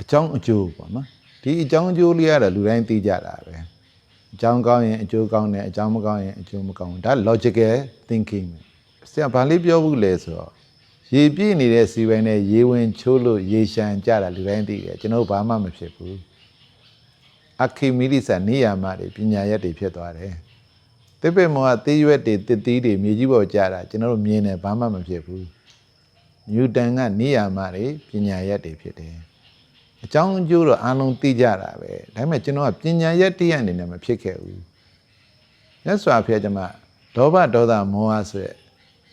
အကြောင်းအကျိုးပေါ့နော်ဒီအကြောင်းအကျိုးလေးကတော့လူတိုင်းသိကြတာပဲအကြောင်းကောင်းရင်အကျိုးကောင်းတယ်အကြောင်းမကောင်းရင်အကျိုးမကောင်းဘူးဒါ logical thinking ပဲဆရာဘာလေးပြောဘူးလဲဆိုတော့ရေပြည့်နေတဲ့စီပိုင်းနဲ့ရေဝင်ချိုးလို့ရေရှမ်းကြတာလူတိုင်းသိတယ်ကျွန်တော်တို့ဘာမှမဖြစ်ဘူးအခိမိရိစနေယာမတွေပညာရက်တွေဖြစ်သွားတယ်။တိပ္ပေမောကသေရွက်တွေတစ်သီးတွေမြေကြီးပေါ်ကျတာကျွန်တော်တို့မြင်တယ်ဘာမှမဖြစ်ဘူး။နျူတန်ကနေယာမတွေပညာရက်တွေဖြစ်တယ်။ အကြောင်းအကျိုးတော့အားလုံးသိကြတာပဲ။ဒါပေမဲ့ကျွန်တော်ကပညာရက်တည်းအနေနဲ့မဖြစ်ခဲ့ဘူး။မြတ်စွာဘုရားကျမဒေါဘဒေါသမောဟဆိုရက်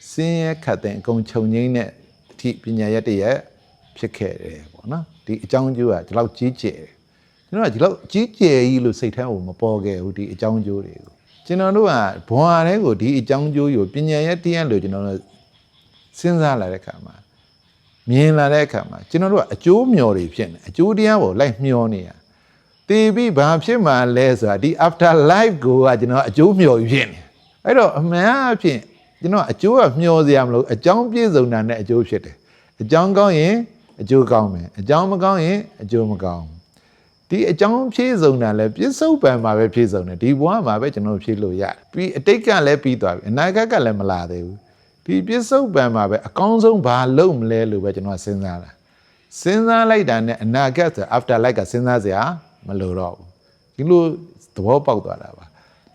စင်းရဲခတ်တဲ့အကုန်ခြုံငိမ့်တဲ့အထိပညာရက်တည်းရဲ့ဖြစ်ခဲ့တယ်ပေါ့နော်။ဒီအကြောင်းအကျိုးကဒီလောက်ကြီးကျယ်တယ်။ကျွန်တော်ကဒီလောက်ကြီးကျယ်ကြီးလို့စိတ်ထဲကိုမပေါ်ခဲ့ဘူးဒီအကြောင်းအကျိုးတွေကိုကျွန်တော်တို့ကဘွာတဲ့ကိုဒီအကြောင်းအကျိုးကိုပညာရဲ့တရားလို့ကျွန်တော်တို့စဉ်းစားလာတဲ့အခါမှာ မြင်လာတဲ့အခါမှာကျွန်တော်တို့ကအကျိုးမျှော်တွေဖြစ်နေအကျိုးတရားကိုလိုက်မျှော်နေရတည်ပြီးဘာဖြစ်မှလဲဆိုတာဒီ after life ကိုကကျွန်တော်အကျိုးမျှော်ပြီးဖြစ်နေအဲ့တော့အမှန်အဖြစ်ကျွန်တော်အကျိုးကမျှော်စရာမလိုအကြောင်းပြည့်စုံတာနဲ့အကျိုးဖြစ်တယ်အကြောင်းကောင်းရင်အကျိုးကောင်းမယ်အကြောင်းမကောင်းရင်အကျိုးမကောင်းဘူးဒီအကြောင်းဖြည့်စုံတာလဲပြစ္ဆုတ်ပံမှာပဲဖြည့်စုံတယ်ဒီဘဝမှာပဲကျွန်တော်တို့ဖြည့်လို့ရတယ်ပြီးအတိတ်ကလည်းပြီးသွားပြီအနာဂတ်ကလည်းမလာသေးဘူး ဒီပြစ္ဆုတ်ပံမှာပဲအကောင်းဆုံးဘာလုပ်မလဲလို့ပဲကျွန်တော်ကစဉ်းစားတာစဉ်းစားလိုက်တာနဲ့အနာဂတ်ဆို after life ကစဉ်းစားစရာမလိုတော့ဘူးဒီလိုသဘောပေါက်သွားတာပါ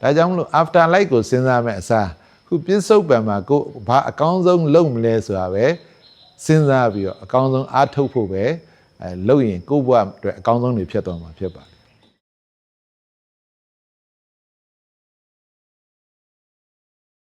ဒါကြောင့်မလို့ after life ကိုစဉ်းစားမဲ့အစားခုပြစ္ဆုတ်ပံမှာကိုဘာအကောင်းဆုံးလုပ်မလဲဆိုတာပဲစဉ်းစားပြီးတော့အကောင်းဆုံးအားထုတ်ဖို့ပဲအဲလုပ်ရင်ကိုယ့်ဘဝအတွက်အကောင်းဆုံးတွေဖြစ်သွားမှာဖြစ်ပါတယ်